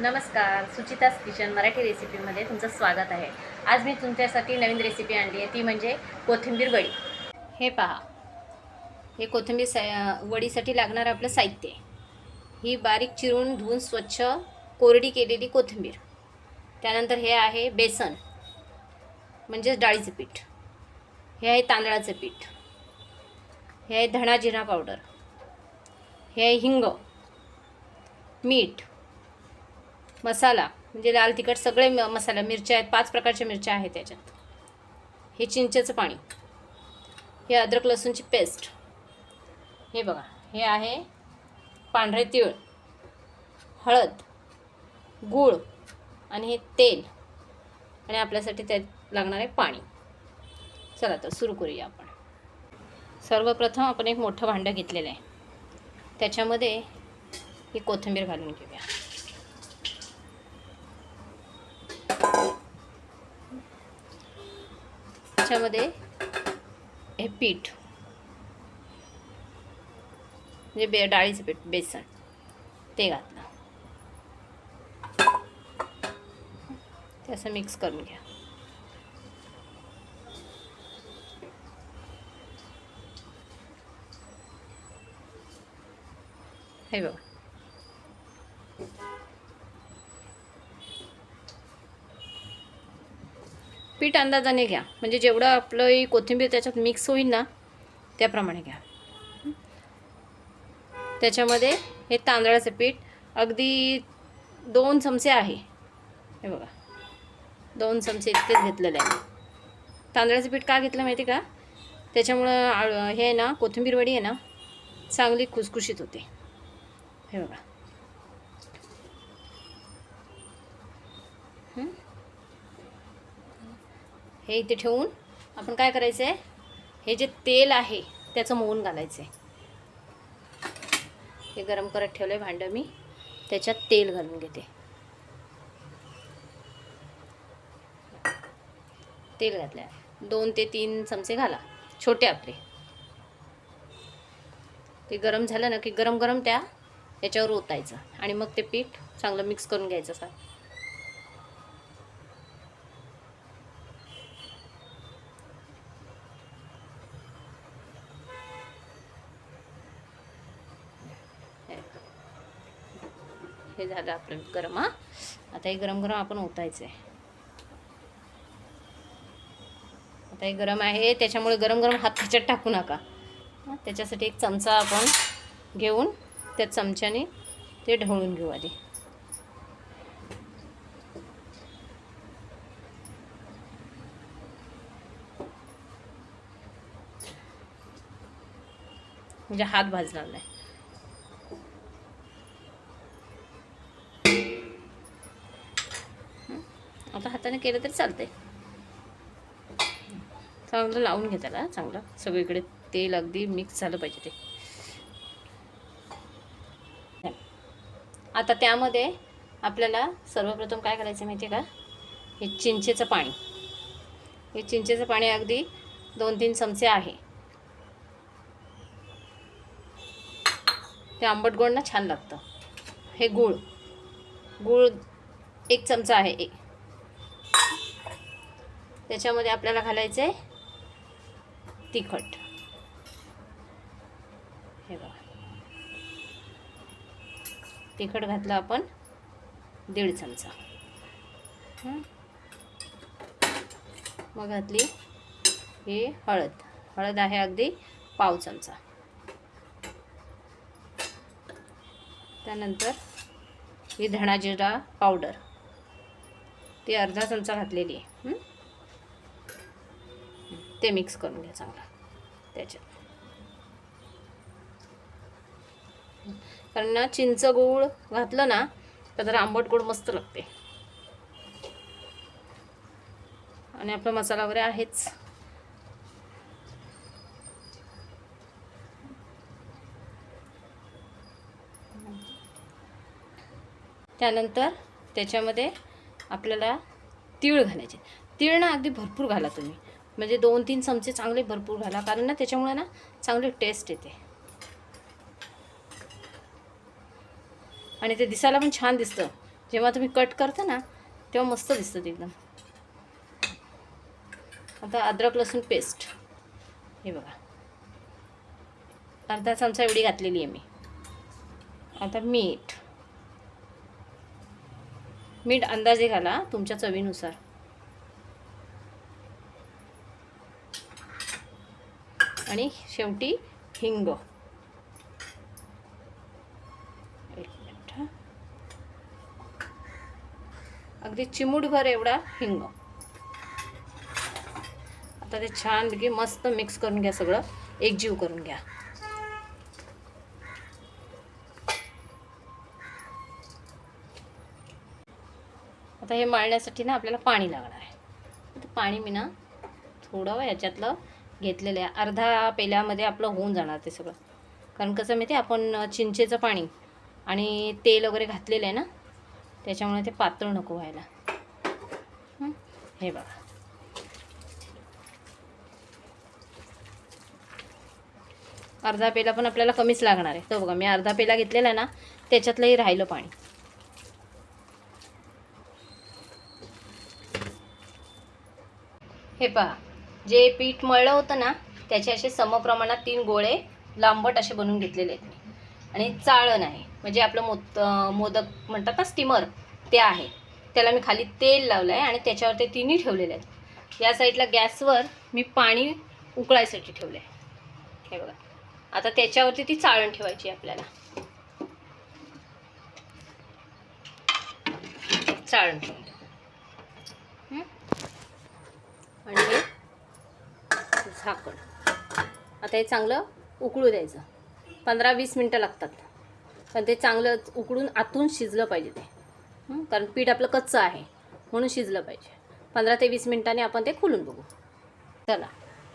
नमस्कार सुचितास किचन मराठी रेसिपीमध्ये तुमचं स्वागत आहे. आज मी तुमच्यासाठी नवीन रेसिपी आणली आहे ती म्हणजे कोथिंबीर वडी. हे पहा. हे कोथिंबीर सा वडीसाठी लागणारं आपलं साहित्य ही बारीक चिरून धुवून स्वच्छ कोरडी केलेली कोथिंबीर. त्यानंतर हे आहे बेसन म्हणजेच डाळीचं पीठ. हे आहे तांदळाचं पीठ. हे आहे धणा जिरा पावडर. हे आहे हिंग मीठ मसाला म्हणजे लाल तिखट सगळे म मसाला मिरच्या आहेत पाच प्रकारच्या मिरच्या आहेत त्याच्यात. हे चिंचेचं पाणी. हे अद्रक लसूणची पेस्ट. हे बघा हे आहे पांढरे तीळ हळद गूळ आणि हे तेल. आणि आपल्यासाठी त्यात लागणार आहे पाणी. चला तर सुरू करूया आपण. सर्वप्रथम आपण एक मोठं भांडं घेतलेलं आहे. त्याच्यामध्ये ही कोथिंबीर घालून घेऊया. त्याच्यामध्ये हे पीठ. म्हणजे बे डाळीचं पीठ बेसन. ते घातलं. ते असं मिक्स करून घ्या. हे बघा. पीठ अंदाजाने घ्या. म्हणजे जेवढं आपलं कोथिंबीर त्याच्यात मिक्स होईल ना त्याप्रमाणे घ्या. त्याच्यामध्ये हे तांदळाचं पीठ अगदी दोन चमचे आहे. हे बघा. दोन चमचे इतकेच घेतलेले आहे. तांदळाचं पीठ का घेतलं माहिती का? त्याच्यामुळं आळ- हे आहे ना कोथिंबीर वडी आहे ना चांगली खुसखुशीत होते. हे बघा. हे इथे ठेवून आपण काय करायचं आहे हे जे तेल आहे त्याचं मोहून घालायचं आहे हे गरम करत ठेवलं आहे भांडं मी. त्याच्यात तेल घालून घेते. तेल घातलं दोन ते तीन चमचे घाला. छोटे आपले. ते गरम झालं ना की गरम गरम त्या याच्यावर ओतायचं. आणि मग ते पीठ चांगलं मिक्स करून घ्यायचं असं. हे झालं आपलं गरम हां. आता हे गरम गरम आपण ओतायचं आहे आता हे गरम आहे त्याच्यामुळे गरम गरम हात त्याच्यात टाकू नका. त्याच्यासाठी एक चमचा आपण घेऊन त्या चमच्याने ते ढवळून घेऊ आधी. म्हणजे हात भाजणार नाही. आता हाताने केलं तरी चालते चांगलं लावून घे त्याला चांगलं. सगळीकडे तेल अगदी मिक्स झालं पाहिजे ते. आता त्यामध्ये आपल्याला सर्वप्रथम काय करायचं माहिती आहे का? हे चिंचेचं पाणी. हे चिंचेचं पाणी अगदी दोन तीन चमचे आहे. ते आंबट गोड ना छान लागतं. हे गूळ. गूळ एक चमचा आहे. एक त्याच्यामध्ये आपल्याला घालायचं आहे तिखट. हे बघा. तिखट घातलं आपण दीड चमचा. मग घातली ही हळद. हळद आहे अगदी पाव चमचा. त्यानंतर ही धणाजिरा पावडर. ती अर्धा चमचा घातलेली आहे. ते मिक्स करून घ्या चांगलं. त्याच्यात. कारण ना चिंच गूळ घातलं ना तर जरा आंबट गोड मस्त लागते. आणि आपला मसाला वगैरे आहेच. त्यानंतर त्याच्यामध्ये आपल्याला तीळ घालायचे. तीळ ना अगदी भरपूर घाला तुम्ही. म्हणजे दोन तीन चमचे चांगले भरपूर घाला कारण ना त्याच्यामुळे ना चांगली टेस्ट येते. आणि ते दिसायला पण छान दिसतं. जेव्हा तुम्ही कट करता ना तेव्हा मस्त दिसतं ते एकदम. आता अद्रक लसूण पेस्ट हे बघा. अर्धा चमचा एवढी घातलेली आहे मी. आता मीठ. मीठ अंदाजे घाला तुमच्या चवीनुसार. आणि शेवटी हिंग. एक मिनिट अगदी चिमूटभर एवढा हिंग. आता ते छानपैकी मस्त मिक्स करून घ्या सगळं. एकजीव करून घ्या. आता हे मळण्यासाठी ना आपल्याला पाणी लागणार आहे. पाणी मी ना थोडं याच्यातलं घेतलेलं आहे. अर्धा पेल्यामध्ये आपलं होऊन जाणार ते सगळं. कारण कसं माहिती आहे आपण चिंचेचं पाणी आणि तेल वगैरे घातलेलं आहे ना त्याच्यामुळे ते पातळ नको व्हायला. हे बघा. अर्धा पेला पण आपल्याला कमीच लागणार आहे. तो बघा मी अर्धा पेला घेतलेला आहे ना त्याच्यातलंही राहिलं पाणी. हे पहा. जे पीठ मळलं होतं ना त्याचे असे समप्रमाणात तीन गोळे लांबट असे बनवून घेतलेले आहेत. आणि चाळण आहे. म्हणजे आपलं मोत मोदक म्हणतात ना स्टीमर ते आहे. त्याला मी खाली तेल लावलं आहे आणि त्याच्यावर ते तिन्ही ठेवलेले आहेत. या साईडला गॅसवर मी पाणी उकळायसाठी ठेवलं आहे हे बघा. आता त्याच्यावरती ती चाळण ठेवायची आहे आपल्याला. चाळण ठेवली हं? आणि हे झाकण. आता हे चांगलं उकळू द्यायचं. पंधरा वीस मिनटं लागतात. पण ते चांगलं उकळून आतून शिजलं पाहिजे ते. कारण पीठ आपलं कच्चं आहे म्हणून शिजलं पाहिजे. पंधरा ते वीस मिनटांनी आपण ते खोलून बघू. चला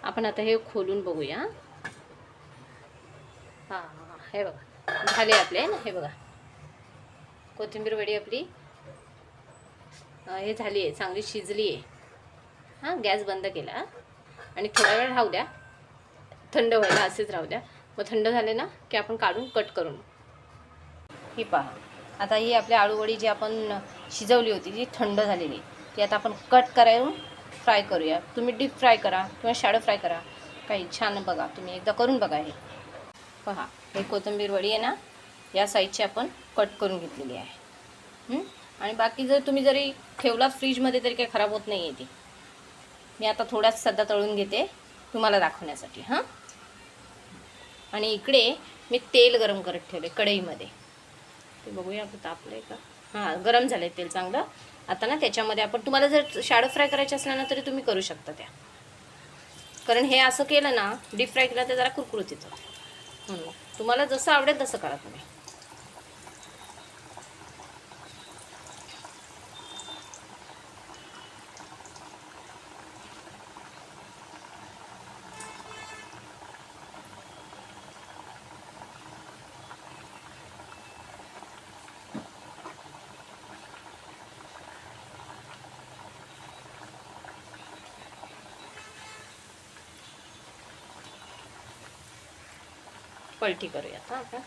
आपण आता हे खोलून बघूया. हां हां हे बघा. झाले आपले ना हे बघा. कोथिंबीर वडी आपली. हे झाली आहे चांगली शिजली आहे हां गॅस बंद केला. आणि थोडा वेळ राहू द्या. थंड व्हायला असेच राहू द्या. मग थंड झाले ना की आपण काढून कट करून. ही पहा. आता ही आपली आळूवडी जी आपण शिजवली होती जी थंड झालेली ती आता आपण कट करायला फ्राय करूया. तुम्ही डीप फ्राय करा किंवा शॅडो फ्राय करा. काही छान बघा. तुम्ही एकदा करून बघा हे. पहा. हे कोथिंबीर वडी आहे ना या साईजची आपण कट करून घेतलेली आहे. आणि बाकी जर तुम्ही जरी ठेवलात फ्रीजमध्ये तरी काही खराब होत नाही आहे ती. मी आता थोड्याच सध्या तळून घेते तुम्हाला दाखवण्यासाठी हां? आणि इकडे मी तेल गरम करत ठेवले कढईमध्ये. ते बघूया आपण तापलं आहे का? हां गरम झालं आहे तेल चांगलं. आता ना त्याच्यामध्ये आपण तुम्हाला जर शॅडो फ्राय करायचे असल्या ना तरी तुम्ही करू शकता त्या. कारण हे असं केलं ना डीप फ्राय केलं तर जरा कुरकुरीत येतं. म्हणून तुम्हाला जसं आवडेल तसं करा तुम्ही. पलटी करूया आता आपण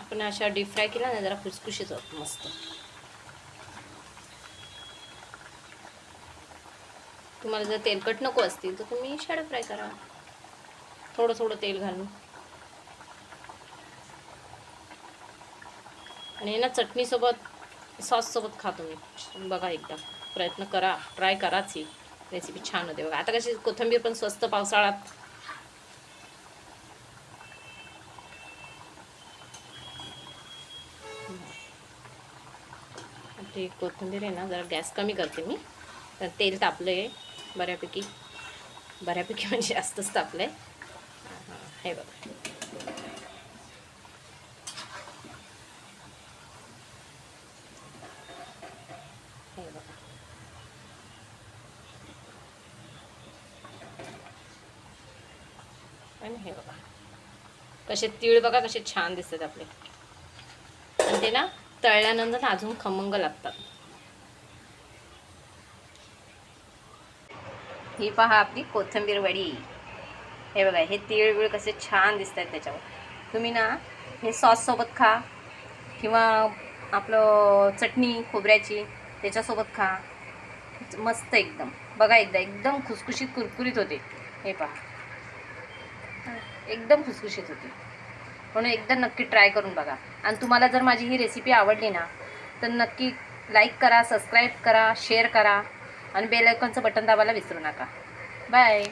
आपण अशा डीप फ्राय केला ना जरा खुसखुशीत होत मस्त. तुम्हाला जर तेलकट नको असतील तर तुम्ही शॅडो फ्राय करा. थोडं थोडं तेल घालून. आणि ना चटणीसोबत सॉससोबत खा तुम्ही. बघा एकदा. प्रयत्न करा. ट्राय कराच ही रेसिपी छान होते बघा. आता कशी कोथिंबीर पण स्वस्त पावसाळ्यात. ते कोथिंबीर आहे ना जरा गॅस कमी करते मी. तर तेल तापलं आहे बऱ्यापैकी. बऱ्यापैकी म्हणजे जास्तच तापलं आहे हे बघा हे बघा आणि हे बघा कसे तीळ बघा कसे छान दिसतात आपले. आणि ते ना तळल्यानंतर अजून खमंग लागतात. ही पहा आपली कोथिंबीर वडी. हे बघा हे तीळ बिळ कसे छान दिसत आहेत त्याच्यावर. तुम्ही ना हे सॉससोबत खा किंवा आपलं चटणी खोबऱ्याची त्याच्यासोबत खा. मस्त एकदम. बघा एकदा एकदम खुसखुशीत कुरकुरीत होते. हे पहा. एकदम खुसखुशीत होती. म्हणून एकदा नक्की ट्राय करून बघा. आणि तुम्हाला जर माझी ही रेसिपी आवडली ना तर नक्की लाईक करा सबस्क्राईब करा शेअर करा आणि बेल आयकॉनचं बटन दाबायला विसरू नका. बाय